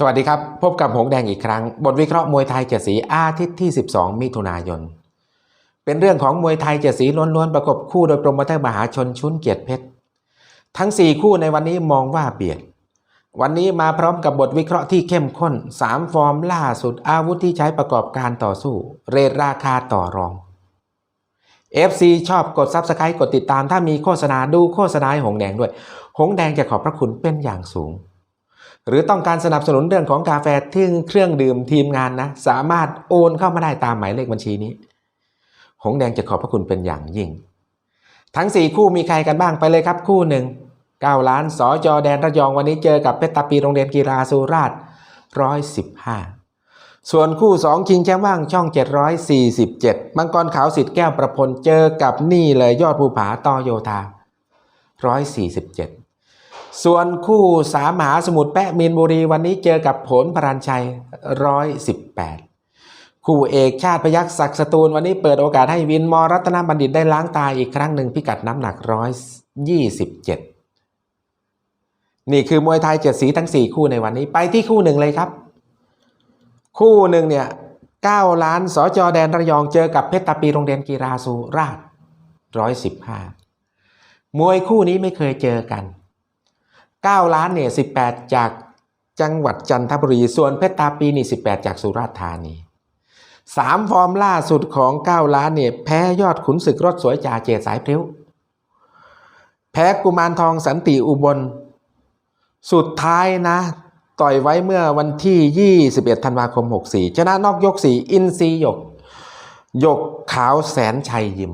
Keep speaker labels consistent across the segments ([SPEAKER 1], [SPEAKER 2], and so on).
[SPEAKER 1] สวัสดีครับ พบกับหงแดงอีกครั้ง บทวิเคราะห์มวยไทยเจ็ดสีอาทิตย์ที่ 12 มิถุนายน เป็นเรื่องของมวยไทยเจ็ดสีล้วนๆ ประกบคู่โดยโปรโมเตอร์มหาชนชุนเกียรติเพชร ทั้ง 4 คู่ในวันนี้มองว่าเบียด วันนี้มาพร้อมกับบทวิเคราะห์ที่เข้มข้น 3 ฟอร์มล่าสุดอาวุธที่ใช้ประกอบการต่อสู้ เรทราคาต่อรอง FC ชอบกด Subscribe กดติดตามถ้ามีโฆษณาดูโฆษณาหงแดงด้วย หงแดงจะขอบพระคุณเป็นอย่างสูง หรือต้องการสนับสนุนเรื่องของกาแฟที่เครื่องดื่มทีมงานนะ สามารถโอนเข้ามาได้ตามหมายเลขบัญชีนี้ หงแดงจะขอบพระคุณเป็นอย่างยิ่ง ทั้ง 4 คู่มีใครกันบ้างไปเลยครับคู่หนึ่ง9ล้านสอจอแดนระยองวันนี้เจอกับเพชรตาปีโรงเรียนกีฬาสุราษฎร์115 ส่วนคู่ 2 ชิงแชมป์ว่างช่อง 747 มังกรขาวสิทธิ์แก้วประพลเจอกับนี่เลยยอดภูผาตอโยธา147 ส่วนคู่สามหาสมุทรแปะมีนบุรีวันนี้เจอกับผลพรัญชัย118คู่เอกชาติพยักษ์ศักดิ์สตูลวันนี้เปิดโอกาสให้วินมอรัตนบัณฑิตได้ล้างตาอีกครั้งหนึ่งพิกัดน้ำหนัก127นี่คือมวยไทยเจ็ดสีทั้ง4คู่ในวันนี้ไปที่คู่หนึ่งเลยครับ คู่หนึ่งเนี่ย9ล้านสจแดนระยองเจอกับเพชรตาปีโรงเรียนกีฬาสุราษฎร์115มวยคู่นี้ไม่เคยเจอกัน 9 ล้านเนี่ย18 จากจังหวัดจันทบุรี ส่วนเพชรตาปีนี่18 จากสุราษฎร์ธานีสามฟอร์มล่าสุดของ 9 ล้านเนี่ยแพ้ยอดขุนศึกรถสวยจ่าเจดสายเพริ้วแพ้กุมารทองสันติอุบล สุดท้ายนะ ต่อยไว้เมื่อวันที่ 21 ธันวาคม 64 ชนะนอกยก 4 อินซีหยก หยกขาวแสนชัยยิม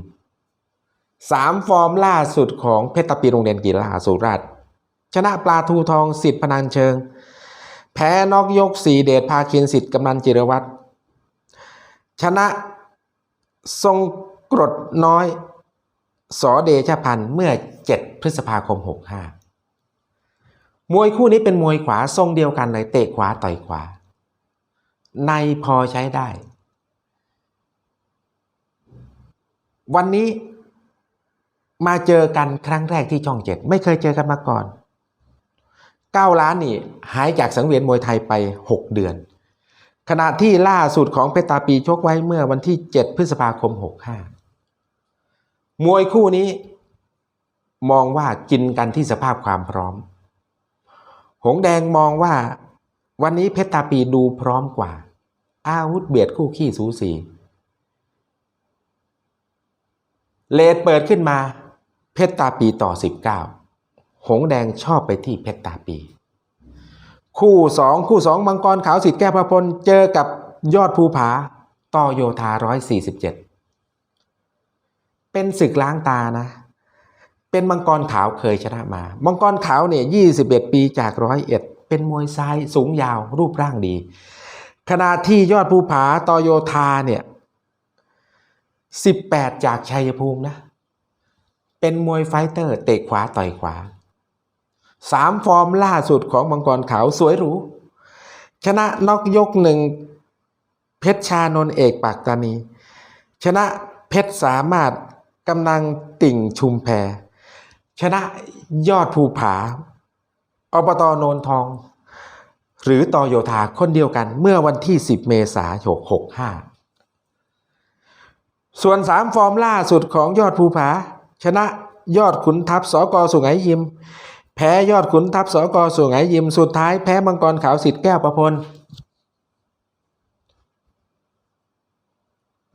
[SPEAKER 1] สามฟอร์มล่าสุดของเพชรตาปีโรงเรียนกีฬาสุราษฎร์ ชนะปลาทูทองสิทธิ์พนันเชิง แพ้นอกยก4เดชพาคินสิทธิ์กำนันจิรวัตรชนะทรงกรดน้อยสอเดชพันธ์เมื่อ 7 พฤษภาคม 65 มวยคู่นี้เป็นมวยขวาทรงเดียวกันเลยเตะขวาต่อยขวา ในพอใช้ได้ วันนี้มาเจอกันครั้งแรกที่ช่องเจ็ดไม่เคยเจอกันมาก่อน 9 ล้านนี่หายจากสังเวียนมวยไทยไป 6 เดือน ขณะที่ล่าสุดของเพชรตาปีชกไว้เมื่อวันที่ 7 พฤษภาคม 65 มวยคู่นี้มองว่ากินกันที่สภาพความพร้อม หงแดงมองว่าวันนี้เพชรตาปีดูพร้อมกว่า อาวุธเบียดคู่ขี้สูสีเลดเปิดขึ้นมา เพชรตาปีต่อ 19 หงแดงชอบไปที่เพชรตาปี คู่สองคู่สองมังกรขาวสิทธิ์แก้วพระพลเจอกับยอดภูผาต่อโยธา147เป็นศึกล้างตานะ เป็นมังกรขาวเคยชนะมา มังกรขาวเนี่ย21ปีจากร้อยเอ็ดเป็นมวยซ้ายสูงยาวรูปร่างดี ขณะที่ยอดภูผาต่อโยธาเนี่ย18จากชัยภูมินะ เป็นมวยไฟเตอร์เตะขวาต่อยขวา สามฟอร์มล่าสุดของมังกรขาวสวยหรู ชนะน็อกยกหนึ่งเพชรชานนเอกปากตานี ชนะเพชรสามารถกำลังติ่งชุมแพ ชนะยอดภูผาอบตโนนทอง หรือตอโยธาคนเดียวกันเมื่อวันที่ 10 เมษายน65 ส่วนสามฟอร์มล่าสุดของยอดภูผา ชนะยอดขุนทัพสกสุไหงยิม แพ้ยอดขุนทัพสกสุไหยิมสุดท้ายแพ้มังกรขาวสิทธิ์แก้วประพล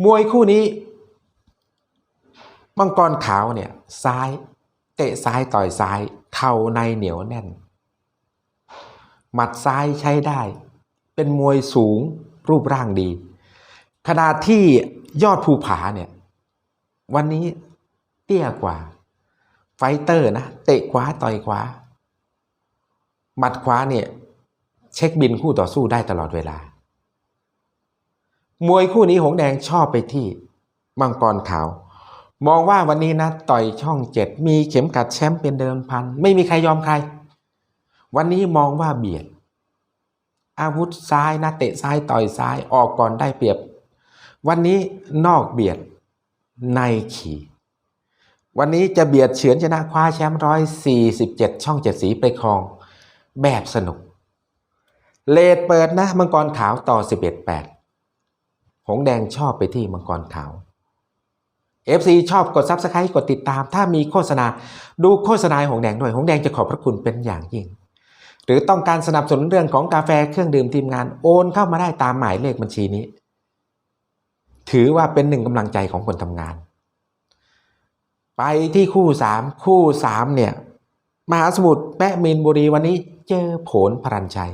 [SPEAKER 1] มวยคู่นี้ มังกรขาวเนี่ยซ้าย เตะซ้ายต่อยซ้าย เข่าในเหนียวแน่น หมัดซ้ายใช้ได้ เป็นมวยสูงรูปร่างดี ขณะที่ยอดภูผาเนี่ย วันนี้เตี้ยกว่า ไฟเตอร์นะเตะขวาต่อยขวาหมัดขวาเนี่ยเช็คบินคู่ต่อสู้ได้ตลอดเวลา มวยคู่นี้หงแดงชอบไปที่มังกรขาว มองว่าวันนี้นะต่อยช่องเจ็ดมีเข็มกัดแชมป์เป็นเดิมพัน ไม่มีใครยอมใคร วันนี้มองว่าเบียด อาวุธซ้ายนะเตะซ้ายต่อยซ้ายออกก่อนได้เปรียบ วันนี้นอกเบียดในขี่ วันนี้จะเบียดเฉือนชนะคว้าแชมป์ร้อยสี่สิบเจ็ดช่องเจ็ดสีไปครองแบบสนุก เลดเปิดนะมังกรขาวต่อ11-8หงแดงชอบไปที่มังกรขาว FC ชอบกด Subscribe กดติดตาม ถ้ามีโฆษณาดูโฆษณาหงแดงด้วยหงแดงจะขอบพระคุณเป็นอย่างยิ่ง หรือต้องการสนับสนุนเรื่องของกาแฟเครื่องดื่มทีมงานโอนเข้ามาได้ตามหมายเลขบัญชีนี้ ถือว่าเป็นหนึ่งกำลังใจของคนทำงาน ไปที่คู่สามคู่สามเนี่ยมหาสมุทรแปะมีนบุรีวันนี้เจอผลพรัญชัย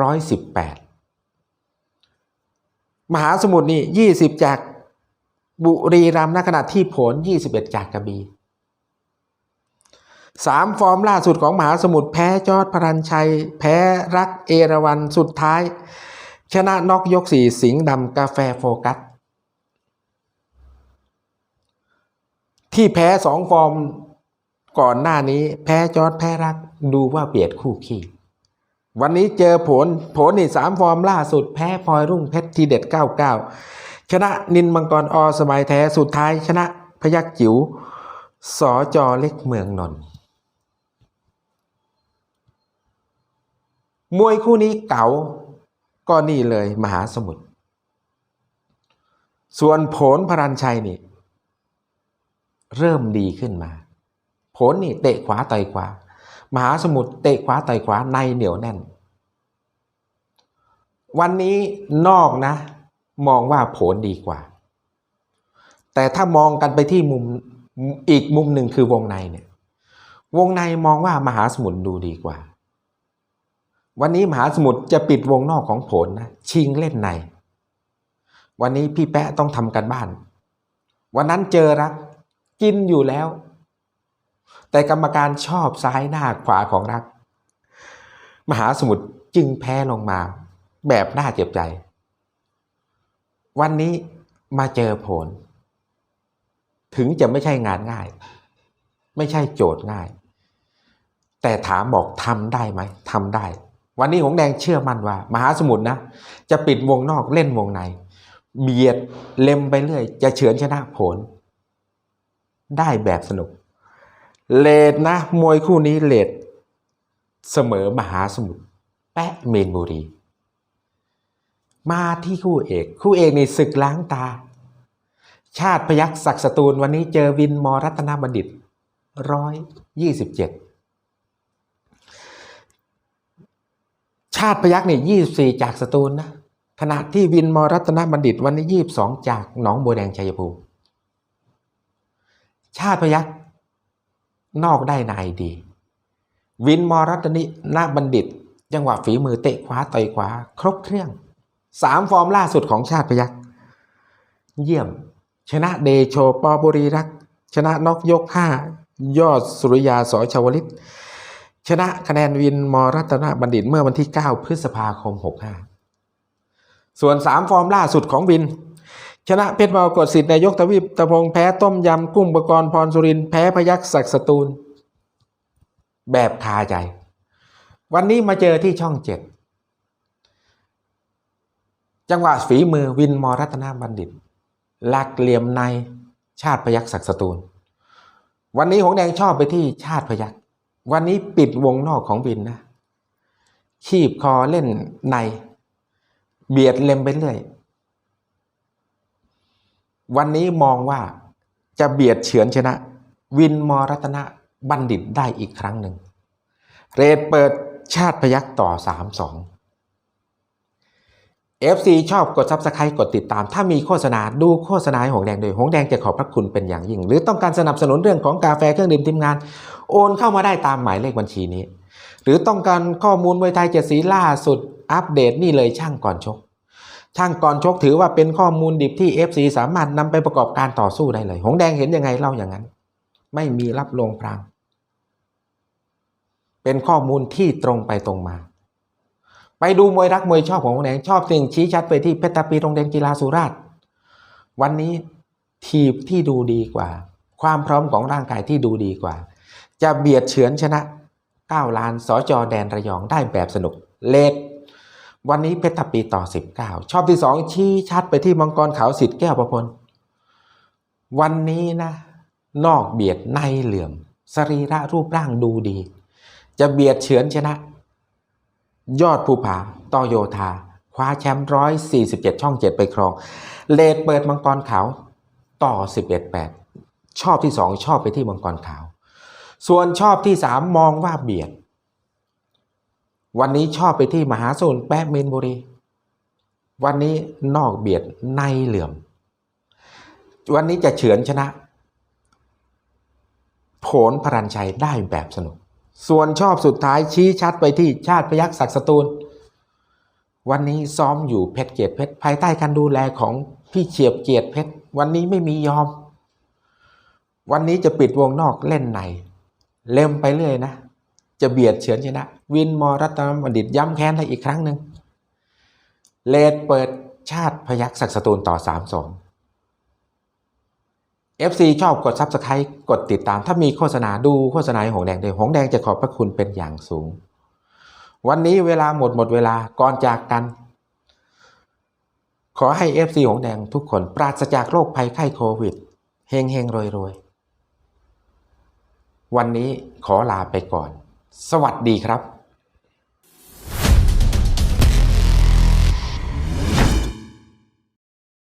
[SPEAKER 1] ร้อยสิบแปดมหาสมุทรนี่ยี่สิบจากบุรีรัมย์ณขณะที่ผลยี่สิบเอ็ดจากกระบี่สามฟอร์มล่าสุดของมหาสมุทรแพ้จอดพรัญชัย แพ้รักเอราวันสุดท้าย ชนะนอกยกสี่สิงห์ดำกาแฟโฟกัส ที่แพ้สองฟอร์มก่อนหน้านี้ แพ้จอร์ดแพ้รัก ดูว่าเปียดคู่ขี้วันนี้เจอผลผลนี่สามฟอร์มล่าสุดแพ้พลอยรุ่งเพชรทีเด็ด 99 ชนะนินมังกรอสมัยแท้สุดท้ายชนะพยักจิ๋วสอจอเล็กเมืองนนท์มวยคู่นี้เก๋าก็นี่เลยมหาสมุทรส่วนผลพรัญชัยนี่ เริ่มดีขึ้นมา ผลนี่เตะขวาต่อยขวา มหาสมุทรเตะขวาต่อยขวาในเหนียวแน่น วันนี้นอกนะ มองว่าผลดีกว่า แต่ถ้ามองกันไปที่มุมอีกมุมหนึ่งคือวงในเนี่ยวงในมองว่ามหาสมุทรดูดีกว่า วันนี้มหาสมุทรจะปิดวงนอกของผลนะชิงเล่นใน วันนี้พี่แปะต้องทำกันบ้าน วันนั้นเจอรัก กินอยู่แล้ว แต่กรรมการชอบซ้ายหน้าขวาของรัก มหาสมุทรจึงแพ้ลงมา แบบน่าเจ็บใจ วันนี้มาเจอผล ถึงจะไม่ใช่งานง่าย ไม่ใช่โจทย์ง่าย แต่ถามบอกทำได้ไหมทำได้ วันนี้หงแดงเชื่อมั่นว่า มหาสมุทรนะ จะปิดวงนอกเล่นวงใน เบียดเล็มไปเรื่อย จะเฉือนชนะผล ได้แบบสนุก เลดนะ มวยคู่นี้เลดเสมอมหาสมุทรแปะเมนบุรี มาที่คู่เอก คู่เอกนี่ศึกล้างตา ชาติพยักษ์ศักสตูลวันนี้เจอวินมอรัตนบัณฑิตร้อยยี่สิบเจ็ดชาติพยักษ์นี่ยี่สี่จากสตูลนะขณะที่วินมอรัตนบัณฑิตวันนี้ยี่สองจากหนองบัวแดงชัยภูมิ ชาติพยักนอกได้นายดี วินมอรัตนินาบัณฑิต จังหวะฝีมือเตะขวาต่อยขวา ครบเครื่องสามฟอร์มล่าสุดของชาติพยักเยี่ยม ชนะเดโชปอบุรีรัก ชนะนกยกห้ายอดสุริยาสอชาวลิต ชนะคะแนนวินมอรัตนบัณฑิตเมื่อวันที่ 9 พฤษภาคม 65 ส่วน 3 ฟอร์มล่าสุดของวิน ชนะเพชรมรกตสิทธิ์นายกทวีปตะพงแพ้ต้มยำกุ้งประกรณ์พรสุรินแพ้พยักศักสตูล แบบคาใจ วันนี้มาเจอที่ช่องเจ็ดจังหวะฝีมือวินมอรัตนบัณฑิตหลักเหลี่ยมในชาติพยักศักสตูล วันนี้หงแดงชอบไปที่ชาติพยักวันนี้ปิดวงนอกของวินนะขีบคอเล่นใน เบียดเล็มไปเรื่อย วันนี้มองว่าจะเบียดเฉือนชนะ วินมอรัตนบัณฑิตได้อีกครั้งหนึ่ง เรทเปิดชาติพยักต่อ 3-2 FC ชอบกดซับสไครต์กดติดตาม ถ้ามีโฆษณาดูโฆษณาให้หงแดงโดยหงแดงจะขอบพระคุณเป็นอย่างยิ่ง หรือต้องการสนับสนุนเรื่องของกาแฟเครื่องดื่มทีมงาน โอนเข้ามาได้ตามหมายเลขบัญชีนี้ หรือต้องการข้อมูลมวยไทยเจ็ดสีล่าสุดอัปเดตนี่เลยช่างก่อนชก ช่างก่อนชกถือว่าเป็นข้อมูลดิบที่ FC สามารถนำไปประกอบการต่อสู้ได้เลย หงแดงเห็นยังไงเล่าอย่างนั้น ไม่มีรับลงพราง เป็นข้อมูลที่ตรงไปตรงมา ไปดูมวยรักมวยชอบของหงแดงชอบสิ่งชี้ชัดไปที่เพชรตาปีโรงเรียนกีฬาสุราษฎร์วันนี้ทีมที่ดูดีกว่า ความพร้อมของร่างกายที่ดูดีกว่า จะเบียดเฉือนชนะ9ล้านสอจอแดนระยองได้แบบสนุก เลด วันนี้เพชรตาปีต่อ 19 ชอบที่2ชี้ชัดไปที่มังกรขาวสิทธิ์แก้วประพล วันนี้นะ นอกเบียดในเหลื่อม สรีระรูปร่างดูดี จะเบียดเฉือนชนะ ยอดภูผาต่อโยธา คว้าแชมป์ร้อยสี่สิบเจ็ดช่องเจ็ดไปครอง เลดเปิดมังกรขาวต่อสิบเอ็ดแปดชอบที่สองชอบไปที่มังกรขาว ส่วนชอบที่สามมองว่าเบียด วันนี้ชอบไปที่มหาสูนแป๊ะมินบุรี วันนี้นอกเบียดในเหลื่อม วันนี้จะเฉือนชนะโผลพรัญชัยได้แบบสนุก ส่วนชอบสุดท้ายชี้ชัดไปที่ชาติพยักษ์ศักดิ์สตูล วันนี้ซ้อมอยู่เพชรเกียรติเพชรภายใต้การดูแลของพี่เฉียบเกียรติเพชรวันนี้ไม่มียอม วันนี้จะปิดวงนอกเล่นใน เล่มไปเรื่อยนะ จะเบียดเฉือนชนะ วินมอรัตนบัณฑิตย้ำแค้นให้อีกครั้งหนึ่งเลดเปิดชาติพยักษ์ศักดิ์สตูลต่อ3 2 FC ชอบกด Subscribe กดติดตาม ถ้ามีโฆษณาดูโฆษณาให้หงแดงด้วยหงแดงจะขอบพระคุณเป็นอย่างสูง วันนี้เวลาหมดหมดเวลาก่อนจากกัน ขอให้ FC หงแดงทุกคนปราศจากโรคภัยไข้โควิดเฮงเฮงรวยรวยวันนี้ขอลาไปก่อน สวัสดีครับ